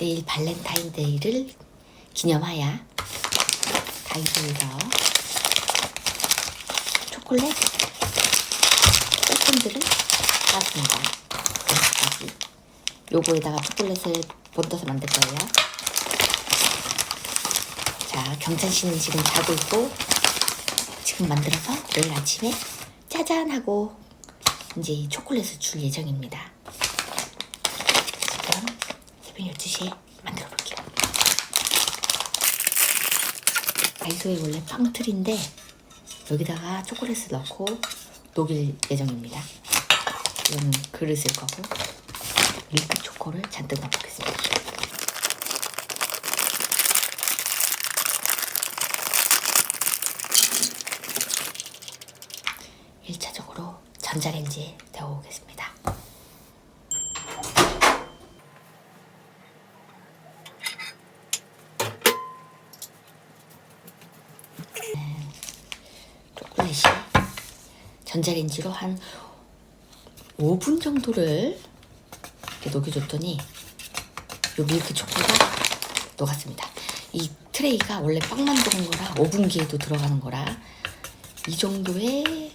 내일 발렌타인데이를 기념하여 다이소에서 초콜릿 셀품들을 사왔습니다. 여기까지. 요거에다가 초콜릿을 본떠서 만들 거예요. 자, 경찬 씨는 지금 자고 있고 지금 만들어서 내일 아침에 짜잔 하고 이제 초콜릿을 줄 예정입니다. 지금 새벽 12시에 만들어 볼게요. 다이소에 원래 빵틀인데 여기다가 초콜릿을 넣고 녹일 예정입니다. 이거는 그릇일 거고 밀크 초코를 잔뜩 넣어보겠습니다. 일차적으로 전자레인지에 데워오겠습니다. 초콜릿이 전자레인지로 한 5분 정도를 이렇게 녹여줬더니 요 밀크 초코가 녹았습니다. 이 트레이가 원래 빵 만드는 거라 오븐기에도 들어가는 거라 이 정도의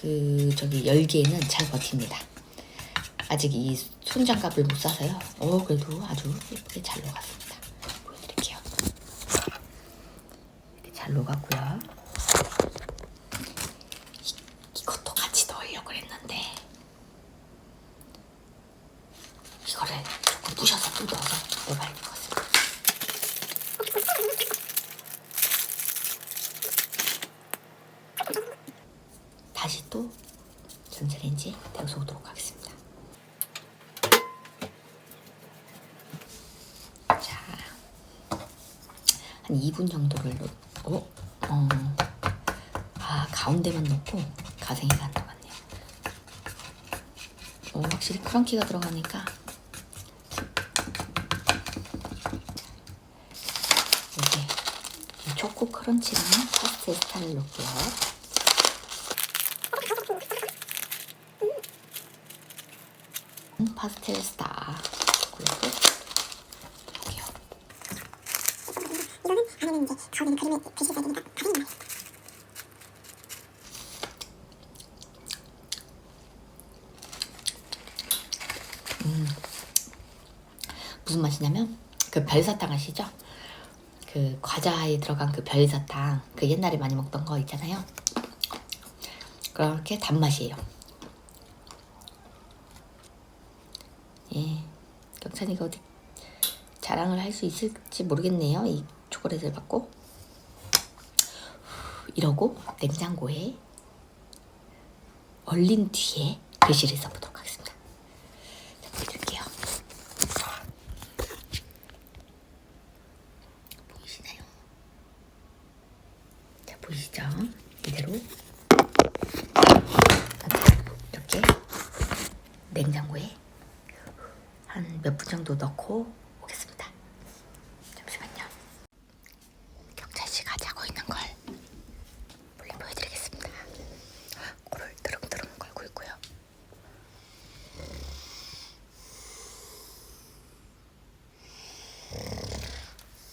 그 저기 열기에는 잘 버팁니다. 아직 이 손장갑을 못 사서요. 어 그래도 아주 예쁘게 잘 녹았습니다. 보여드릴게요. 이렇게 잘 녹았고요. 이, 이것도 같이 넣으려고 했는데 이거를 조금 부셔서 또 넣어서 넣어봐야 될 것 같습니다. 다시 또 전자레인지에 데워서 오도록 하겠습니다. 자, 한 2분 정도를 넣, 어, 어, 아 가운데만 넣고 가생이가 안 들어갔네요. 어, 확실히 크런키가 들어가니까. 이게 이 초코 크런치랑 파스텔 스타를 넣고요. 파스텔 스타. 초콜릿을 넣을게요. 이거는 안에는 이제 가운데는 그림을 글씨 써야 되니까 가ring이 나요. 무슨 맛이냐면 그 별사탕 아시죠? 그 과자에 들어간 그 별사탕 그 옛날에 많이 먹던 거 있잖아요. 그렇게 단맛이에요. 예, 경찬이가 어디 자랑을 할 수 있을지 모르겠네요. 이 초콜릿을 받고 이러고 냉장고에 얼린 뒤에 글씨를 써보도록 하겠습니다. 자, 보여드릴게요. 보이시나요? 자, 보이시죠? 이대로 이렇게 냉장고에 한 몇 분 정도 넣고 오겠습니다. 잠시만요. 경찬 씨가 자고 있는 걸 몰래 보여드리겠습니다. 코를 드릉드릉 걸고 있고요.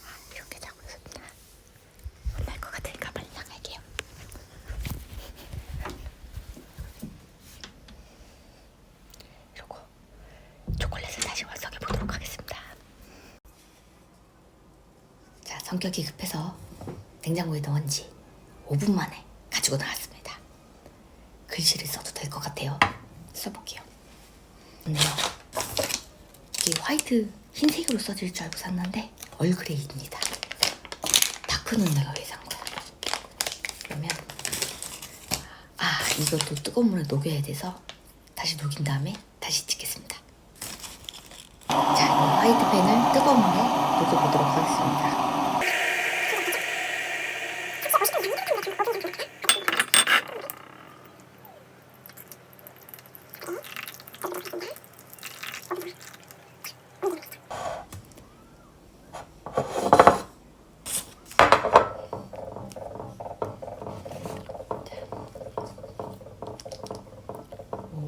아, 이렇게 자고 있습니다. 혼날 것 같으니까 빨리 나갈게요. 이러고 초콜릿을 다시 완성해 보도록 하겠습니다. 자, 성격이 급해서 냉장고에 넣은 지 5분 만에 가지고 나왔습니다. 글씨를 써도 될 것 같아요. 써볼게요. 근데요, 이게 화이트 흰색으로 써질 줄 알고 샀는데 얼그레이입니다. 다크는 내가 왜 산 거야? 그러면 아 이것도 뜨거운 물에 녹여야 돼서 다시 녹인 다음에 다시 찍겠습니다. 자, 이 화이트 펜을 뜨거운 물에 녹여보도록 하겠습니다.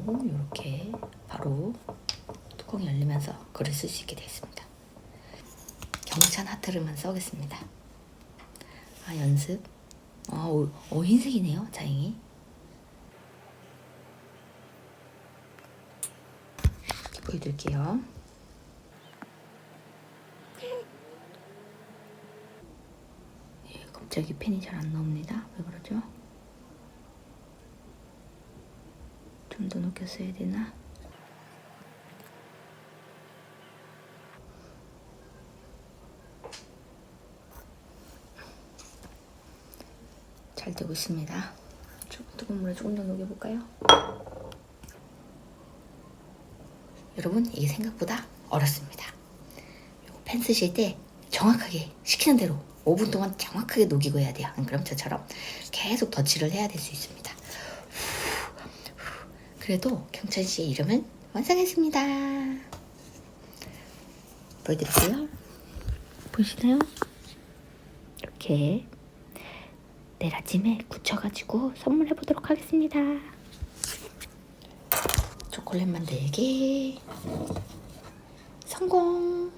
오, 이렇게 바로 뚜껑이 열리면서 글을 쓸 수 있게 되어 있습니다. 경찬 하트를만 써겠습니다. 아 연습. 아, 어, 어 흰색이네요. 다행히. 보여드릴게요. 예, 갑자기 펜이 잘 안 나옵니다. 왜 그러죠? 좀 더 높게 써야 되나? 잘 되고 있습니다. 조금 뜨거운 물에 조금 더 녹여볼까요? 여러분 이게 생각보다 어렵습니다. 펜 쓰실 때 정확하게 시키는 대로 5분 동안 정확하게 녹이고 해야 돼요. 안 그럼 저처럼 계속 덧칠을 해야 될 수 있습니다. 그래도 경찬 씨의 이름은 완성했습니다. 보여드릴게요. 보이시나요? 이렇게 내일 아침에 굳혀가지고 선물해 보도록 하겠습니다. 초콜릿 만들기 성공!